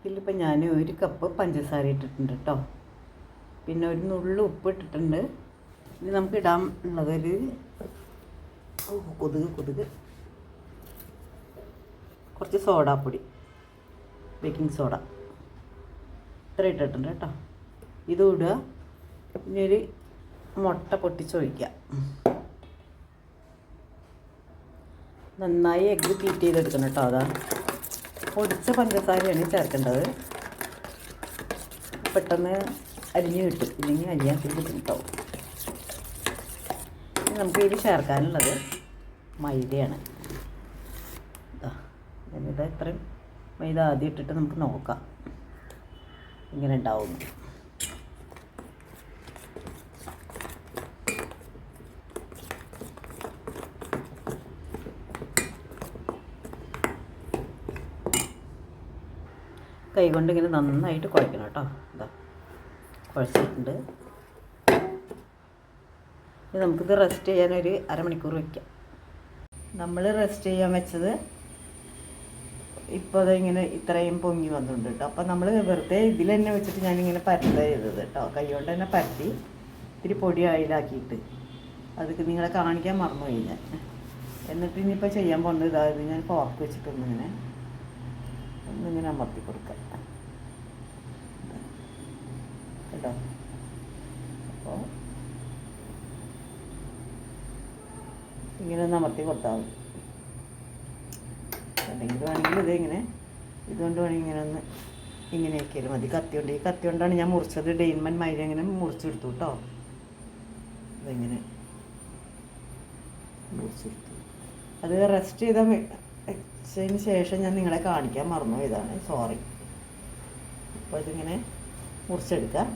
ഇതിലിപ്പോൾ ഞാൻ ഒരു കപ്പ് പഞ്ചസാര ഇട്ടിട്ടുണ്ട് കേട്ടോ. പിന്നെ ഒരു നുള്ളു ഉപ്പ് ഇട്ടിട്ടുണ്ട്. ഇനി നമുക്ക് ഇടാൻ ഉള്ളതൊരു കൊതുക് കൊതുക്. കുറച്ച് സോഡാപ്പൊടി ബേക്കിംഗ് സോഡ. ഇത്ര ഇട്ടിട്ടുണ്ട് കേട്ടോ. ഇതും ഇടുക. പിന്നെ ഒരു മുട്ട പൊട്ടിച്ചൊഴിക്കുക നന്നായി എഗ്ഗ് ബീറ്റ് ചെയ്തെടുക്കണം കേട്ടോ അതാ. പൊടിച്ച പഞ്ചസാരയാണ് ചേർക്കേണ്ടത്. പെട്ടെന്ന് അരിഞ്ഞ് കിട്ടും. ഇല്ലെങ്കിൽ അരിയാൻ ബുദ്ധിമുട്ടാവും. നമുക്ക് ഇതിൽ ചേർക്കാനുള്ളത് മൈദയാണ്. ഇതാ ഇത്രയും മൈദ ആദ്യം ഇട്ടിട്ട് നമുക്ക് നോക്കാം. ഇങ്ങനെ ഉണ്ടാവും കൈ കൊണ്ട് ഇങ്ങനെ നന്നായിട്ട് കുഴക്കണം കേട്ടോ. ഇതാ കുഴച്ചിട്ടുണ്ട്. ഇനി നമുക്കിത് റെസ്റ്റ് ചെയ്യാൻ ഒരു അരമണിക്കൂർ വയ്ക്കാം നമ്മൾ റെസ്റ്റ് ചെയ്യാൻ വെച്ചത് ഇപ്പോൾ അതിങ്ങനെ ഇത്രയും പൊങ്ങി വന്നിട്ടുണ്ട് കേട്ടോ. അപ്പോൾ നമ്മൾ വെറുതെ ഇതിൽ തന്നെ വെച്ചിട്ട് ഞാനിങ്ങനെ പരത്തുക ചെയ്തത് കേട്ടോ. കൈ കൊണ്ട് തന്നെ പരത്തി ഇത്തിരി പൊടി ആയിലാക്കിയിട്ട്. അതൊക്കെ നിങ്ങളെ കാണിക്കാൻ മറന്നു ഞാൻ. എന്നിട്ട് ഇനിയിപ്പോൾ ചെയ്യാൻ പോകുന്നത് ഇതായത് ഞാൻ ഫോർക്ക് വെച്ചിട്ടൊന്നിങ്ങനെ അമർത്തി കൊടുക്കുക. കേട്ടോ? അപ്പോൾ ഇങ്ങനെ ഒന്ന് അമർത്തി കൊടുത്താൽ മതി. അല്ലെങ്കിൽ വേണമെങ്കിൽ ഇത് ഇങ്ങനെ ഇതുകൊണ്ട് വേണമെങ്കിൽ ഇങ്ങനെ ഒന്ന് ഇങ്ങനെയൊക്കെയാലും മതി. കത്തി കൊണ്ട് ഈ കത്തി കൊണ്ടാണ് ഞാൻ മുറിച്ചത്. ഡെയിൻമൻ മൈര ഇങ്ങനെ മുറിച്ചെടുത്തു കേട്ടോ. ഇതിങ്ങനെ മുറിച്ചെടുത്തു. അത് റെസ്റ്റ് ചെയ്ത വെച്ചതിന് ശേഷം ഞാൻ നിങ്ങളെ കാണിക്കാൻ മറന്നു ഇതാണ് സോറി അപ്പോൾ ഇതിങ്ങനെ മുറിച്ചെടുക്കാം.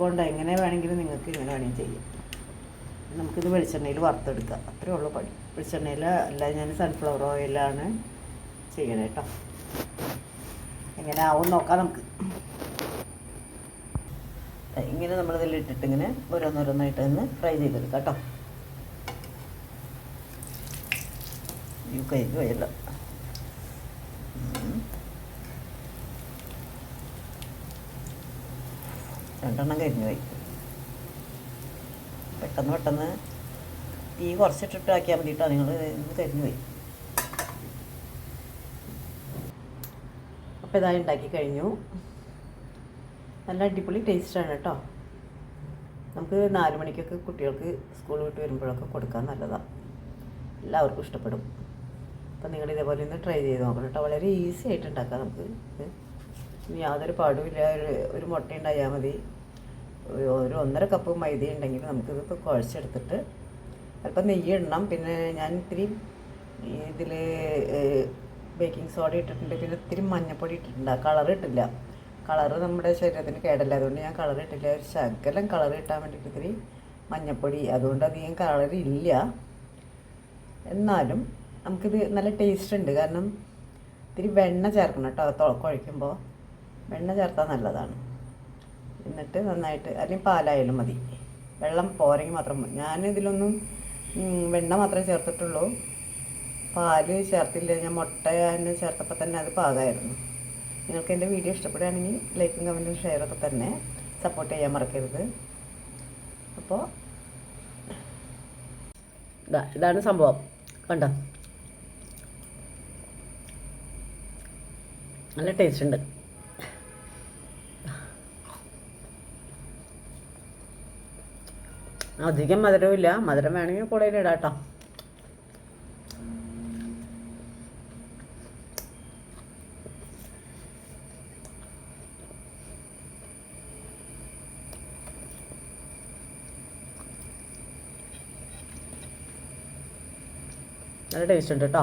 കൊണ്ട് എങ്ങനെ വേണമെങ്കിലും നിങ്ങൾക്ക് ഇങ്ങനെ വേണമെങ്കിൽ ചെയ്യാം. നമുക്കിത് വെളിച്ചെണ്ണയിൽ വറുത്തെടുക്കാം. അത്രേ ഉള്ളൂ പണി. വെളിച്ചെണ്ണയിൽ അല്ല ഞാൻ സൺഫ്ലവർ ഓയിലാണ് ചെയ്യണേ കേട്ടോ എങ്ങനെ ആവും നോക്കാം നമുക്ക്. ഇങ്ങനെ നമ്മളിതിൽ ഇട്ടിട്ട് ഇങ്ങനെ ഓരോന്നോരോന്നായിട്ട് ഒന്ന് ഫ്രൈ ചെയ്തെടുക്കാം കേട്ടോ യു പോയല്ലോ ഉം. രണ്ടെണ്ണം കരിഞ്ഞു പോയി. പെട്ടെന്ന് പെട്ടെന്ന് തീ കുറച്ചിട്ടിട്ട് ആക്കിയാൽ നിങ്ങൾ ഇന്ന് കരിഞ്ഞു പോയി. അപ്പോൾ ഇതായി ഉണ്ടാക്കി കഴിഞ്ഞു. നല്ല അടിപൊളി ടേസ്റ്റാണ് കേട്ടോ. നമുക്ക് നാല് മണിക്കൊക്കെ കുട്ടികൾക്ക് സ്കൂൾ വിട്ട് വരുമ്പോഴൊക്കെ കൊടുക്കാൻ നല്ലതാണ് എല്ലാവർക്കും ഇഷ്ടപ്പെടും. അപ്പം നിങ്ങൾ ഇതേപോലെ ഒന്ന് ട്രൈ ചെയ്ത് നോക്കണം കേട്ടോ. വളരെ ഈസി ആയിട്ട് ഉണ്ടാക്കാം നമുക്ക്. ഇനി യാതൊരു പാടുമില്ല. ഒരു ഒരു മുട്ട ഉണ്ടായാൽ മതി. ഒരു ഒന്നര കപ്പ് മൈദ ഉണ്ടെങ്കിൽ നമുക്കിതൊക്കെ കുഴച്ചെടുത്തിട്ട് അല്പം നെയ്യ് ഇടണം. പിന്നെ ഞാൻ ഇത്തിരി ഇതിൽ ബേക്കിംഗ് സോഡ ഇട്ടിട്ടുണ്ട്. പിന്നെ ഇത്തിരി മഞ്ഞപ്പൊടി ഇട്ടിട്ടുണ്ട്. കളർ ഇട്ടില്ല. കളർ നമ്മുടെ ശരീരത്തിന് കേടല്ല. അതുകൊണ്ട് ഞാൻ കളർ ഇട്ടില്ല. ഒരു ശകലം കളർ കിട്ടാൻ വേണ്ടിയിട്ട് ഇത്തിരി മഞ്ഞപ്പൊടി. അതുകൊണ്ട് അധികം കളർ ഇല്ല. എന്നാലും നമുക്കിത് നല്ല ടേസ്റ്റ് ഉണ്ട്. കാരണം ഇത്തിരി വെണ്ണ ചേർക്കണം കേട്ടോ കുഴയ്ക്കുമ്പോൾ വെണ്ണ ചേർത്താൽ നല്ലതാണ്. എന്നിട്ട് നന്നായിട്ട് അല്ലെങ്കിൽ പാലായാലും മതി. വെള്ളം പോരെങ്കിൽ മാത്രം മതി. ഞാനിതിലൊന്നും വെണ്ണ മാത്രമേ ചേർത്തിട്ടുള്ളൂ. പാൽ ചേർത്തില്ല. ഞാൻ മുട്ട തന്നെ ചേർത്തപ്പോൾ തന്നെ അത് പാകമായിരുന്നു നിങ്ങൾക്ക് എന്റെ വീഡിയോ ഇഷ്ടപ്പെടുകയാണെങ്കിൽ ലൈക്കും കമന്റും ഷെയറൊക്കെ തന്നെ സപ്പോർട്ട് ചെയ്യാൻ മറക്കരുത്. അപ്പോൾ ഇതാണ് സംഭവം. കണ്ടോ? നല്ല ടേസ്റ്റ് ഉണ്ട്. അധികം മധുരമില്ല മധുരം വേണമെങ്കിൽ കൂടെ ഇടാം കേട്ടോ. നല്ല ടേസ്റ്റ് ഉണ്ട് കേട്ടോ.